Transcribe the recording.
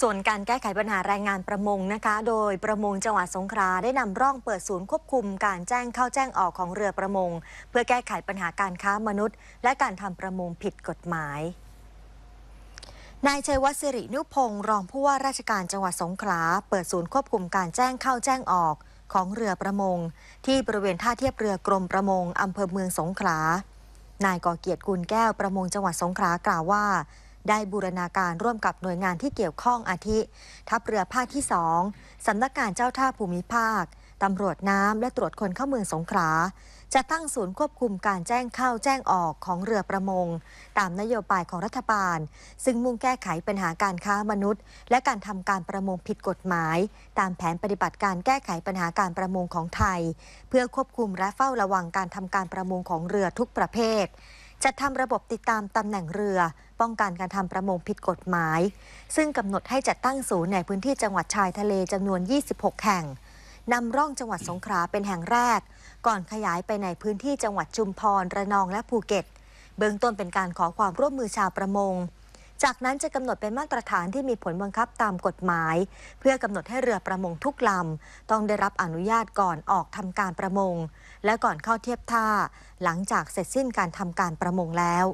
ส่วนการแก้ไขปัญหาแรงงานประมงนะคะ โดยประมงจังหวัดสงขลาได้นำร่องเปิดศูนย์ควบคุมการแจ้งเข้าแจ้งออกของเรือประมง เพื่อแก้ไขปัญหาการค้ามนุษย์ และการทำประมงผิดกฎหมายนายชัยวัฒน์สิรินุพงศ์รองผู้ว่าราชการจังหวัดสงขลาเปิดศูนย์ควบคุมการแจ้งเข้าแจ้งออกของเรือประมง ที่บริเวณท่าเทียบเรือกรมประมงอำเภอเมืองสงขลานายก่อเกียรติกุลแก้วประมงจังหวัดสงขลากล่าวว่า ได้บูรณาการร่วมกับหน่วยงานที่เกี่ยวข้องอาทิ ทัพเรือภาคที่ 2 สำนักงานเจ้าท่าภูมิภาค ตำรวจน้ำและตรวจคนเข้าเมืองสงขลา จะตั้งศูนย์ควบคุมการแจ้งเข้าแจ้งออกของเรือประมง ตามนโยบายของรัฐบาล ซึ่งมุ่งแก้ไขปัญหาการค้ามนุษย์ และการทำการประมงผิดกฎหมาย ตามแผนปฏิบัติการแก้ไขปัญหาการประมงของไทย เพื่อควบคุมและเฝ้าระวังการทำการประมงของเรือทุกประเภท จัดทำระบบติดตามตำแหน่งเรือ ป้องกันการทำประมงผิดกฎหมาย ซึ่งกำหนดให้จัดตั้งศูนย์ในพื้นที่จังหวัดชายทะเลจำนวน 26 แห่งนำร่องจังหวัดสงขลาเป็นแห่งแรก ก่อนขยายไปในพื้นที่จังหวัดชุมพร ระนองและภูเก็ต เบื้องต้นเป็นการขอความร่วมมือชาวประมง จากนั้นจะกำหนดเป็นมาตรฐานที่มีผลบังคับตามกฎหมาย เพื่อกำหนดให้เรือประมงทุกลำต้องได้รับอนุญาตก่อนออกทำการประมง และก่อนเข้าเทียบท่า หลังจากเสร็จสิ้นการทำการประมงแล้ว